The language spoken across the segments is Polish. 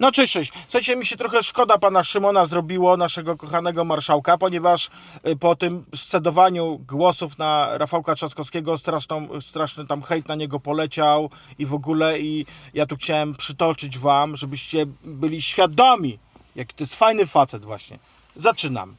No cześć, cześć. Słuchajcie, mi się trochę szkoda pana Szymona zrobiło, naszego kochanego marszałka, ponieważ y, po tym scedowaniu głosów na Rafałka Trzaskowskiego straszną, straszny tam hejt na niego poleciał i w ogóle i ja tu chciałem przytoczyć wam, żebyście byli świadomi, jaki to jest fajny facet właśnie. Zaczynam.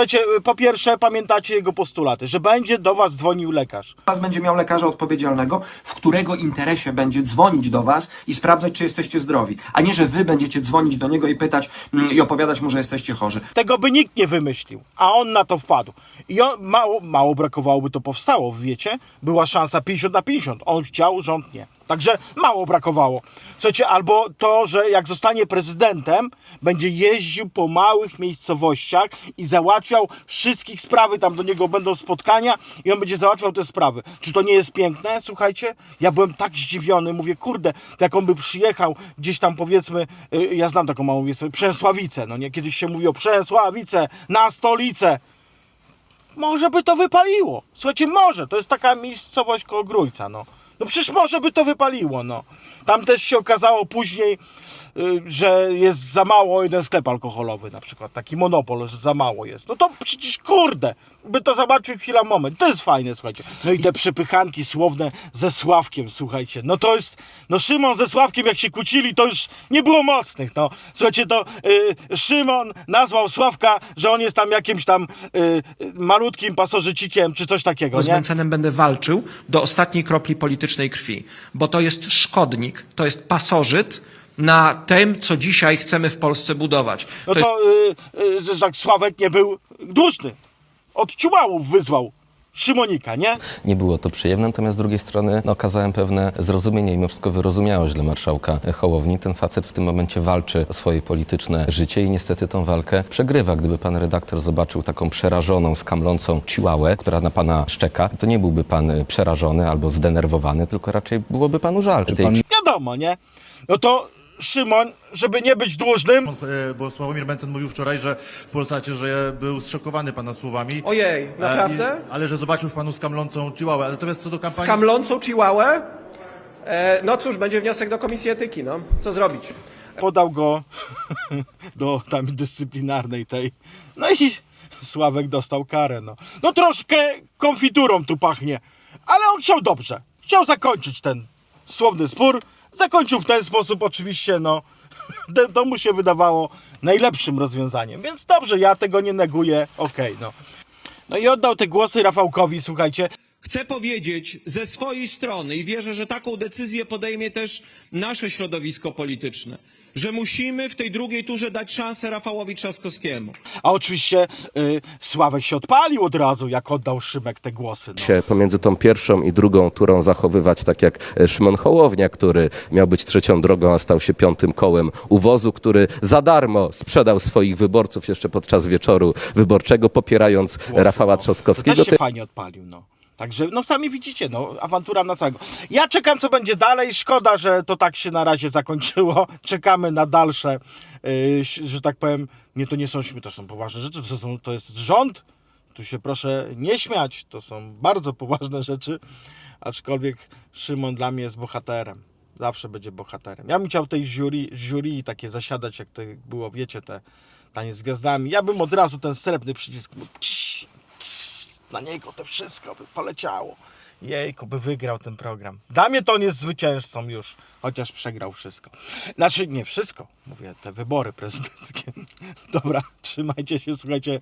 Słuchajcie, y, po pierwsze pamiętacie jego postulaty, że będzie do was dzwonił lekarz. Was będzie miał lekarza odpowiedzialnego, w którego interesie będzie dzwonić do Was i sprawdzać, czy jesteście zdrowi. A nie, że Wy będziecie dzwonić do niego i pytać mm, i opowiadać mu, że jesteście chorzy. Tego by nikt nie wymyślił, a on na to wpadł. I on, mało, mało brakowało, to powstało, wiecie? Była szansa 50 na 50. On chciał, rząd nie. Także mało brakowało. Słuchajcie, albo to, że jak zostanie prezydentem, będzie jeździł po małych miejscowościach i załatwiał wszystkich sprawy, tam do niego będą spotkania i on będzie załatwiał te sprawy. Czy to nie jest piękne? Słuchajcie, ja byłem tak zdziwiony, mówię, kurde, jak on by przyjechał gdzieś tam powiedzmy, y, ja znam taką małą miejscowość, Przęsławice, no nie, kiedyś się mówi o Przęsławice, na stolicę, może by to wypaliło. Słuchajcie, może. To jest taka miejscowość koło Grójca, no. No przecież może by to wypaliło, no. Tam też się okazało później, że jest za mało jeden sklep alkoholowy na przykład. Taki monopol, że za mało jest. No to przecież kurde, by to załatwił chwila moment. To jest fajne, słuchajcie. No i te przepychanki słowne ze Sławkiem, słuchajcie. No to jest, no Szymon ze Sławkiem jak się kłócili, to już nie było mocnych, no. Słuchajcie, to y, Szymon nazwał Sławka, że on jest tam jakimś tam y, y, malutkim pasożycikiem, czy coś takiego, Z nie? Mencenem będę walczył do ostatniej kropli politycznej krwi, bo to jest szkodnik, to jest pasożyt na tym, co dzisiaj chcemy w Polsce budować. No to jest to, y, y, że tak Sławek nie był dłużny. Od ciułałów wyzwał Szymonika, nie? Nie było to przyjemne, natomiast z drugiej strony no, okazałem pewne zrozumienie i mimo wszystko wyrozumiałość dla marszałka Hołowni. Ten facet w tym momencie walczy o swoje polityczne życie i niestety tą walkę przegrywa. Gdyby pan redaktor zobaczył taką przerażoną, skamlącą ciłałę, która na pana szczeka, to nie byłby pan y, przerażony albo zdenerwowany, tylko raczej byłoby panu żal tej Wiadomo, nie? No to Szymon, żeby nie być dłużnym, E, Bo Sławomir Mencen mówił wczoraj, że w Polsacie, że był zszokowany pana słowami. Ojej, E, naprawdę? I, ale że zobaczył w panu skamlącą chihuahua. Natomiast co do Z kampanii... kamlącą chihuahę? E, no cóż, będzie wniosek do komisji etyki, no. Co zrobić? podał go do tam dyscyplinarnej tej. No i Sławek dostał karę, no. No troszkę konfiturą tu pachnie, ale on chciał dobrze. Chciał zakończyć ten słowny spór. Zakończył w ten sposób oczywiście, no. To- mu się wydawało najlepszym rozwiązaniem, więc dobrze, ja tego nie neguję, okej, no. No i oddał te głosy Rafałkowi, słuchajcie. Chcę powiedzieć ze swojej strony i wierzę, że taką decyzję podejmie też nasze środowisko polityczne, że musimy w tej drugiej turze dać szansę Rafałowi Trzaskowskiemu. A oczywiście y, Sławek się odpalił od razu, jak oddał Szymek te głosy. No. się pomiędzy tą pierwszą i drugą turą zachowywać tak jak e, Szymon Hołownia, który miał być trzecią drogą, a stał się piątym kołem uwozu, który za darmo sprzedał swoich wyborców jeszcze podczas wieczoru wyborczego, popierając głosy, Rafała no. To Trzaskowskiego. też się fajnie odpalił, no. Także, no sami widzicie, no, awantura na całego. Ja czekam, co będzie dalej. Szkoda, że to tak się na razie zakończyło. Czekamy na dalsze, yy, że tak powiem, nie, to nie są śmie, to są poważne rzeczy, to, są, to jest rząd. Tu się proszę nie śmiać, to są bardzo poważne rzeczy, aczkolwiek Szymon dla mnie jest bohaterem. Zawsze będzie bohaterem. Ja bym chciał tej jury, jury takie zasiadać, jak to było, wiecie, te tanie z gwiazdami. Ja bym od razu ten srebrny przycisk na niego to wszystko by poleciało. Jejku, by wygrał ten program. Dla mnie to on jest zwycięzcą już, chociaż przegrał wszystko. Znaczy, nie wszystko, mówię, te wybory prezydenckie. Dobra, trzymajcie się, słuchajcie.